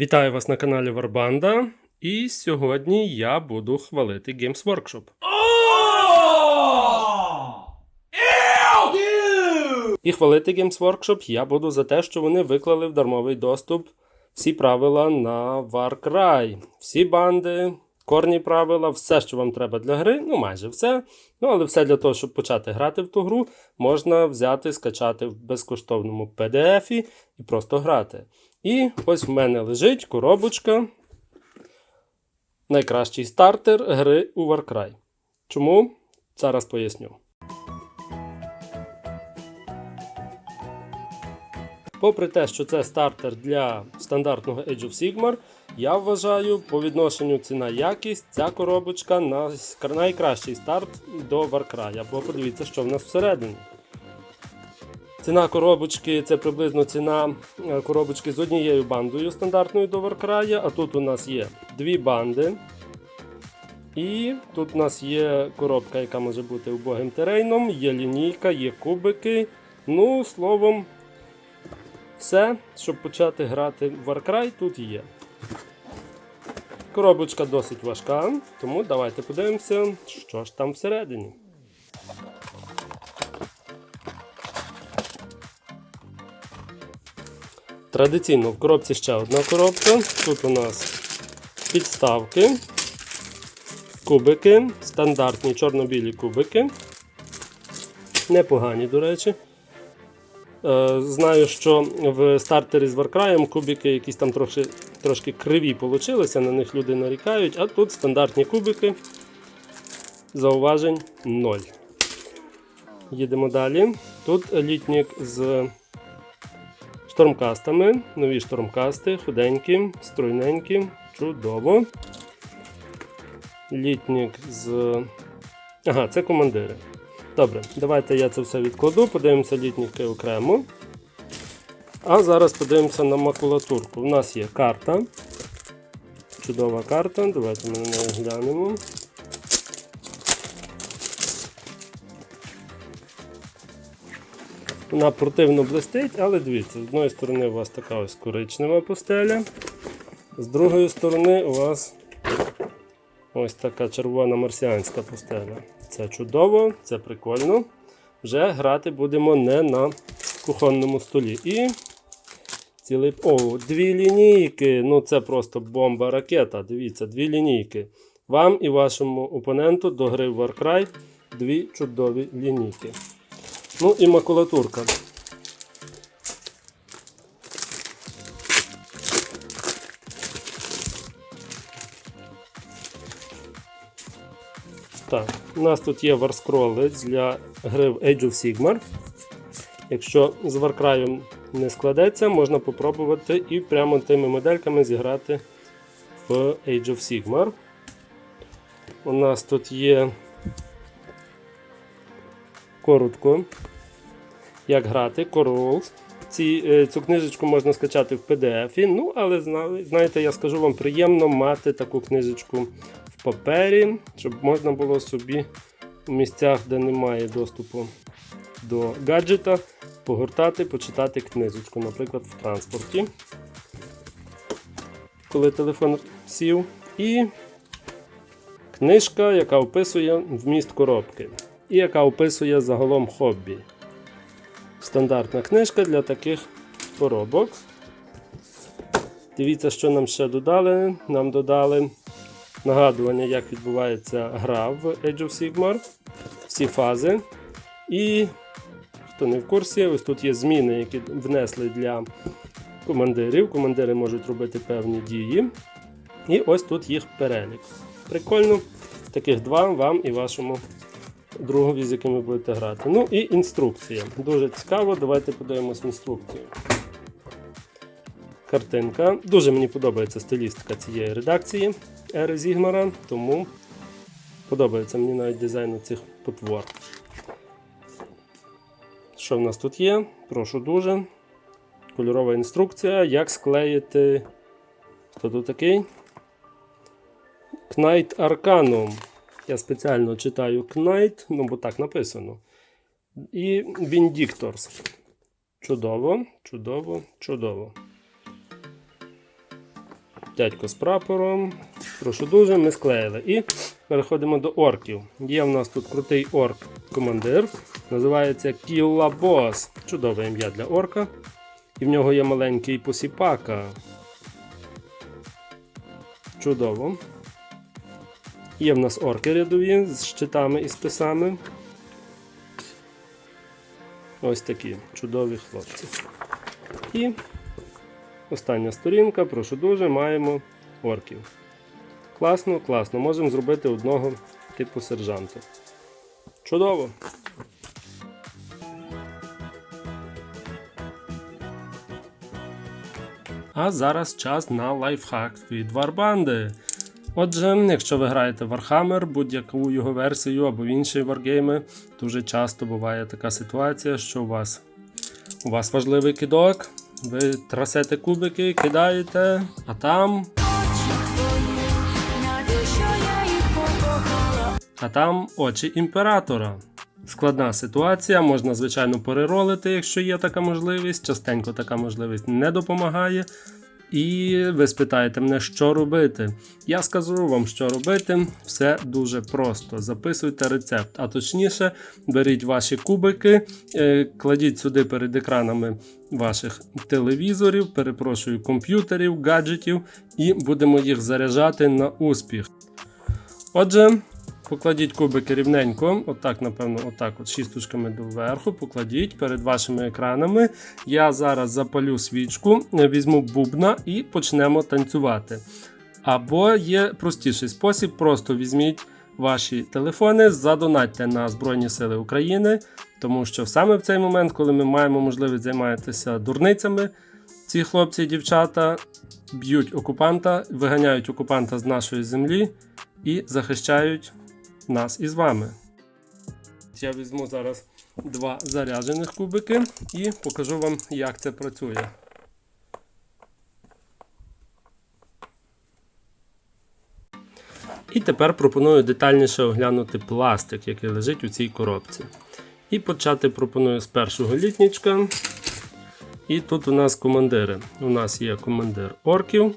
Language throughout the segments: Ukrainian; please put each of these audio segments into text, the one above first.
Вітаю вас на каналі Варбанда. І сьогодні я буду хвалити Games Workshop. І хвалити Games Workshop я буду за те, що вони виклали в дармовий доступ всі правила на Warcry. Всі банди, корні правила, все, що вам треба для гри, ну майже все. Ну, але все для того, щоб почати грати в ту гру, можна взяти, скачати в безкоштовному PDF і просто грати. І ось в мене лежить коробочка. Найкращий стартер гри у Warcry. Чому? Зараз поясню. Попри те, що це стартер для стандартного Age of Sigmar, я вважаю по відношенню ціна-якість ця коробочка на найкращий старт до Warcry. Бо подивіться, що в нас всередині. Ціна коробочки це приблизно ціна е, коробочки з однією бандою стандартною до Warcry, а тут у нас є дві банди. І тут у нас є коробка, яка може бути убогим терейном, є лінійка, є кубики. Ну, словом, все, щоб почати грати в Warcry, тут є. Коробочка досить важка, тому давайте подивимося, що ж там всередині. Традиційно в коробці ще одна коробка. Тут у нас підставки, кубики, стандартні чорно-білі кубики. Непогані, до речі. Е, Знаю, що в стартері з Warcry кубики якісь там трохи, трошки криві получилися, на них люди нарікають, а тут стандартні кубики. Зауважень 0. Їдемо далі. Тут літнік з Штормкастами, нові штормкасти, худенькі, стройненькі, чудово. Літнік з. Ага, це командири. Добре, давайте я це все відкладу, подивимося літніки окремо. А зараз подивимося на макулатурку. У нас є карта. Чудова карта. Давайте ми на неї глянемо. Вона противно блистить, але дивіться, з одної сторони у вас така ось коричнева постеля, з другої сторони у вас ось така червона марсіанська постеля. Це чудово, це прикольно. Вже грати будемо не на кухонному столі. І цілий. О, дві лінійки. Ну це просто бомба ракета. Дивіться, дві лінійки. Вам і вашому опоненту до гри в Warcry дві чудові лінійки. Ну і макулатурка. Так, у нас тут є варскроли для гри в Age of Sigmar. Якщо з Warcry не складеться, можна попробувати і прямо тими модельками зіграти в Age of Sigmar. У нас тут є коротко, як грати, Core Rules. Ці, е, Цю книжечку можна скачати в PDF. Ну, але знаєте, я скажу вам, приємно мати таку книжечку в папері, щоб можна було собі у місцях, де немає доступу до гаджета, погортати, почитати книжечку, наприклад, в транспорті. Коли телефон сів. І книжка, яка описує вміст коробки і яка описує загалом хобі. Стандартна книжка для таких коробок. Дивіться, що нам ще додали. Нам додали нагадування, як відбувається гра в Age of Sigmar, всі фази. І, хто не в курсі, ось тут є зміни, які внесли для командирів. Командири можуть робити певні дії. І ось тут їх перелік. Прикольно. Таких два вам і вашому другові, з яким ви будете грати. Ну і інструкція. Дуже цікаво, давайте подивимось інструкцію. Картинка. Дуже мені подобається стилістика цієї редакції Ери Зігмара, тому подобається мені навіть дизайн цих потвор. Що в нас тут є? Прошу дуже. Кольорова інструкція, як склеїти. Хто тут такий? Knight Arcanum. Я спеціально читаю Knight, ну бо так написано. І Vindictors. Чудово, чудово, чудово. дядько з прапором. Прошу дуже, ми склеїли. І переходимо до орків. Є в нас тут крутий орк-командир. Називається Кіллабос. Чудове ім'я для орка. І в нього є маленький посіпака. Чудово. Є в нас орки рядові з щитами і списами. Ось такі чудові хлопці. І остання сторінка, прошу дуже, маємо орків. Класно, класно. Можемо зробити одного типу сержанта. Чудово! А зараз час на лайфхак від Варбанди. Отже, якщо ви граєте в Warhammer, будь-яку його версію або в інші варгейми, дуже часто буває така ситуація, що у вас, у вас важливий кидок, ви трасете кубики, кидаєте, а там, а там очі імператора. Складна ситуація, можна, звичайно, переролити, якщо є така можливість. Частенько така можливість не допомагає. І ви спитаєте мене, що робити. Я скажу вам, що робити. Все дуже просто. Записуйте рецепт, а точніше, беріть ваші кубики, е, кладіть сюди перед екранами ваших телевізорів, перепрошую, комп'ютерів, гаджетів, і будемо їх заряджати на успіх. Отже, покладіть кубики рівненько, отак, напевно, отак, от шісточками доверху, покладіть перед вашими екранами. Я зараз запалю свічку, візьму бубна і почнемо танцювати. Або є простіший спосіб, просто візьміть ваші телефони, задонатьте на Збройні Сили України, тому що саме в цей момент, коли ми маємо можливість займатися дурницями, ці хлопці і дівчата б'ють окупанта, виганяють окупанта з нашої землі і захищають нас із вами. Я візьму зараз два заряджених кубики і покажу вам, як це працює. І тепер пропоную детальніше оглянути пластик, який лежить у цій коробці. І почати пропоную з першого літнічка. І тут у нас командири. У нас є командир орків,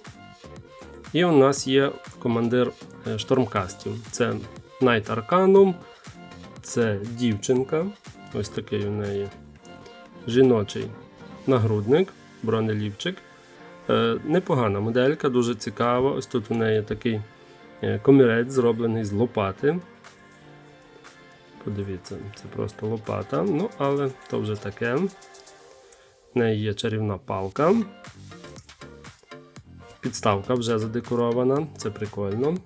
і у нас є командир е, штормкастів. Це Найт Арканум, це дівчинка. Ось такий у неї жіночий нагрудник, бронелівчик. Е, непогана моделька, дуже цікава. Ось тут у неї такий е, комірець, зроблений з лопати. Подивіться, це просто лопата. Ну, але то вже таке. В неї є чарівна палка. Підставка вже задекорована, це прикольно.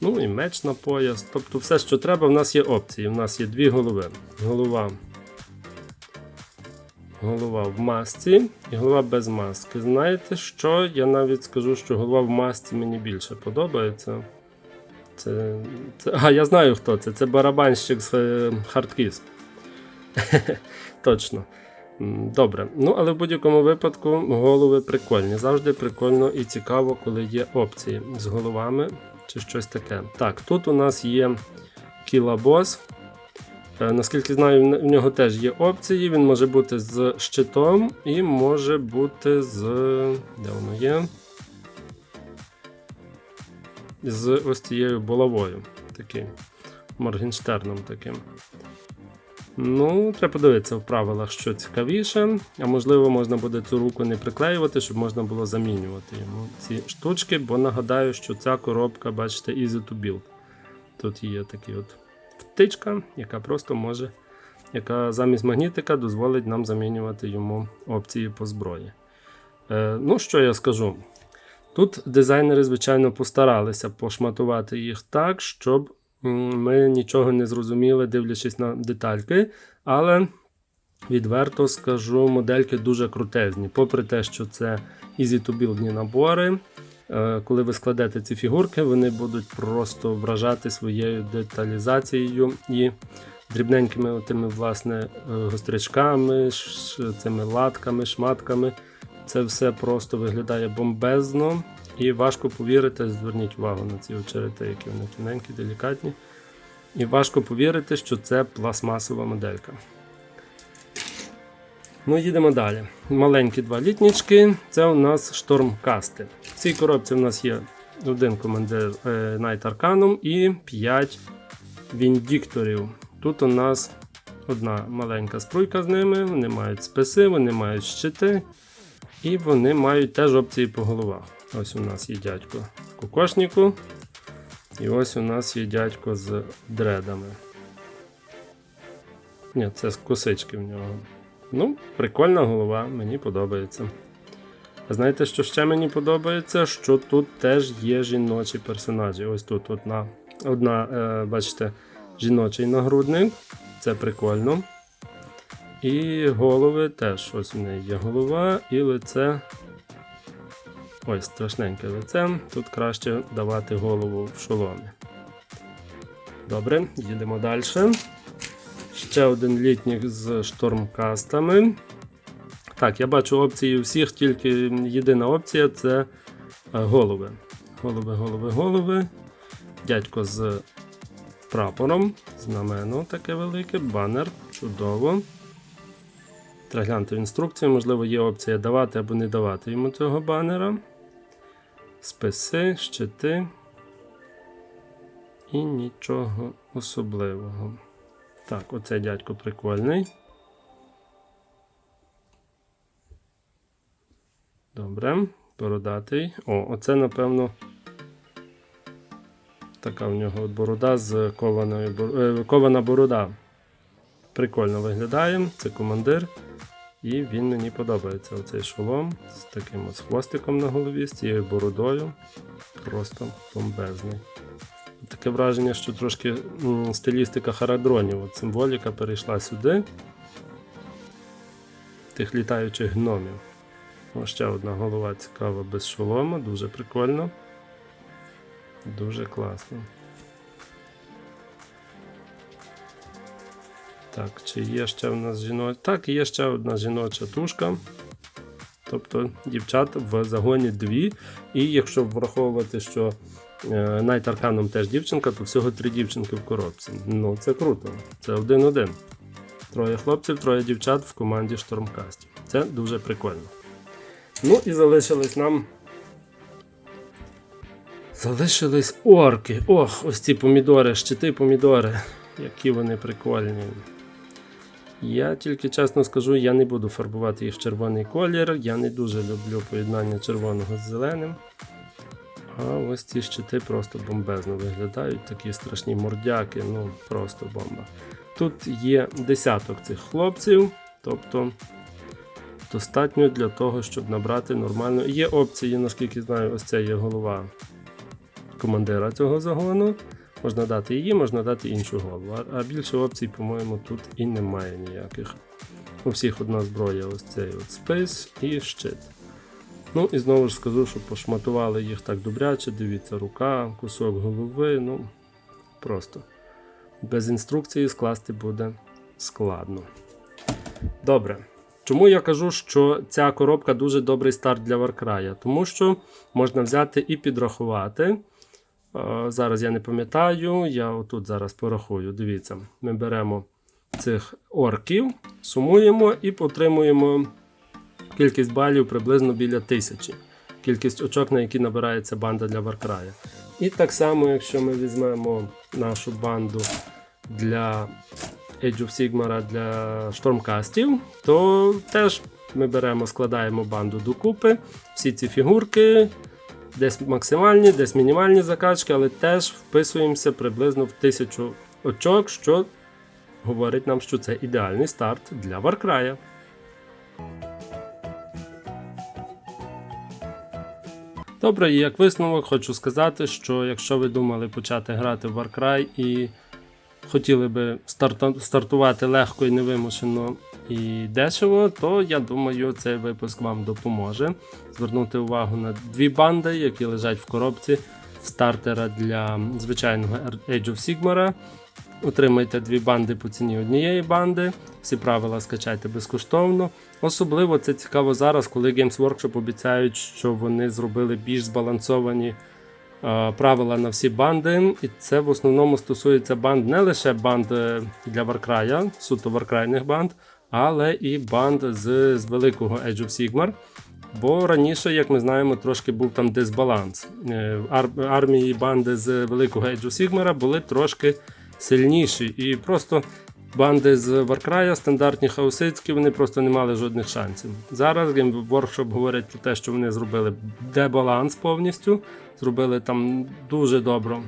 Ну і меч на пояс. Тобто все, що треба, в нас є опції. У нас є дві голови. Голова. Голова в масці і голова без маски. Знаєте що? Я навіть скажу, що голова в масці мені більше подобається. Це, це, а, я знаю хто це. Це барабанщик з е, Hardkiss. Точно. Добре. Ну, але в будь-якому випадку голови прикольні. Завжди прикольно і цікаво, коли є опції з головами чи щось таке. Так, тут у нас є кілабос. Е, Наскільки знаю, в нього теж є опції. Він може бути з щитом і може бути з. Де воно є? З ось цією булавою. Таким. Моргенштерном таким. Ну, треба подивитися в правилах, що цікавіше. А можливо, можна буде цю руку не приклеювати, щоб можна було замінювати йому ці штучки, бо нагадаю, що ця коробка, бачите, easy to build. Тут є така от втичка, яка просто може, яка замість магнітика дозволить нам замінювати йому опції по зброї. Е, ну, що я скажу? Тут дизайнери, звичайно, постаралися пошматувати їх так, щоб ми нічого не зрозуміли, дивлячись на детальки. Але відверто скажу, модельки дуже крутезні. Попри те, що це easy to build набори. е, Коли ви складете ці фігурки, вони будуть просто вражати своєю деталізацією і дрібненькими тими, власне, е, гострячками, цими латками, шматками. Це все просто виглядає бомбезно і важко повірити, зверніть увагу на ці очерети, які вони тоненькі, делікатні. І важко повірити, що це пластмасова моделька. Ну, їдемо далі. Маленькі два літнічки. Це у нас штормкасти. В цій коробці у нас є один командир е, Night Arcanum і 5 Віндікторів. Тут у нас одна маленька спруйка з ними, вони мають списи, вони мають щити. І вони мають теж опції по головах. Ось у нас є дядько кокошніку. І ось у нас є дядько з дредами. Ні, це з косички в нього. Ну, прикольна голова, мені подобається. А знаєте, що ще мені подобається? Що тут теж є жіночі персонажі. Ось тут одна, одна е, бачите, жіночий нагрудник. Це прикольно. І голови теж. Ось у неї є голова і лице. Ось страшненьке лице. Тут краще давати голову в шоломі. Добре, їдемо далі. Ще один літнік з штормкастами. Так, я бачу опції всіх, тільки єдина опція це е, голови. Голови, голови, голови. Дядько з прапором, знамено таке велике, банер, чудово. Треба глянути інструкцію, можливо, є опція давати або не давати йому цього банера. Списи, щити. І нічого особливого. Так, оцей дядько прикольний. Добре, бородатий. О, оце, напевно, така в нього борода з кованою, е, кована борода. Прикольно виглядає. Це командир. І він мені подобається. Оцей шолом з таким от хвостиком на голові, з цією бородою. Просто бомбезний. Таке враження, що трошки стилістика харадронів, от символіка перейшла сюди. Тих літаючих гномів. О, ще одна голова цікава без шолома, дуже прикольно. Дуже класно. Так, чи є ще в нас жіноча? Так, є ще одна жіноча тушка. Тобто дівчат в загоні дві. І якщо враховувати, що е, Arcanum теж дівчинка, то всього три дівчинки в коробці. Ну, це круто. Це один-один. Троє хлопців, троє дівчат в команді Штормкастів. Це дуже прикольно. Ну і залишились нам. Залишились орки. Ох, ось ці помідори, щити помідори. Які вони прикольні. Я тільки чесно скажу, я не буду фарбувати їх в червоний колір. Я не дуже люблю поєднання червоного з зеленим. А ось ці щити просто бомбезно виглядають, такі страшні мордяки, ну просто бомба. Тут є десяток цих хлопців, тобто достатньо для того, щоб набрати нормально. Є опції, наскільки знаю, ось це є голова командира цього загону. Можна дати її, можна дати іншу голову. А, більше опцій, по-моєму, тут і немає ніяких. У всіх одна зброя, ось цей от спис і щит. Ну і знову ж скажу, що пошматували їх так добряче. Дивіться, рука, кусок голови. Ну просто без інструкції скласти буде складно. Добре. Чому я кажу, що ця коробка дуже добрий старт для Варкрая? Тому що можна взяти і підрахувати. Е, Зараз я не пам'ятаю, я отут зараз порахую. Дивіться, ми беремо цих орків, сумуємо і отримуємо кількість балів приблизно біля тисячі. Кількість очок, на які набирається банда для Варкрая. І так само, якщо ми візьмемо нашу банду для Age of Sigmar для штурмкастів, то теж ми беремо, складаємо банду докупи. Всі ці фігурки, десь максимальні, десь мінімальні закачки, але теж вписуємося приблизно в тисячу очок, що говорить нам, що це ідеальний старт для Варкрая. Добре, і як висновок хочу сказати, що якщо ви думали почати грати в Warcry і хотіли би старта- стартувати легко і невимушено і дешево, то я думаю, цей випуск вам допоможе звернути увагу на дві банди, які лежать в коробці стартера для звичайного Age of Sigmar. Отримайте дві банди по ціні однієї банди. Всі правила скачайте безкоштовно. Особливо це цікаво зараз, коли Games Workshop обіцяють, що вони зробили більш збалансовані е, правила на всі банди. І це в основному стосується банд не лише банд е, для Варкрая, суто варкрайних банд, але і банд з, з великого Age of Sigmar. Бо раніше, як ми знаємо, трошки був там дисбаланс. Е, ар- армії банди з великого Age of Sigmar були трошки сильніші. І просто банди з Варкрая, стандартні хаосицькі, вони просто не мали жодних шансів. Зараз Game Workshop говорять про те, що вони зробили дебаланс повністю, зробили там дуже добро.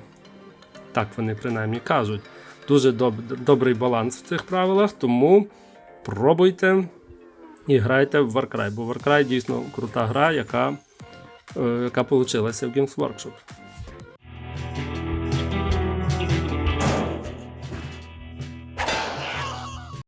Так вони принаймні кажуть. Дуже доб- добрий баланс в цих правилах, тому пробуйте і грайте в Warcry, бо Warcry дійсно крута гра, яка, е, яка вийшла в Games Workshop.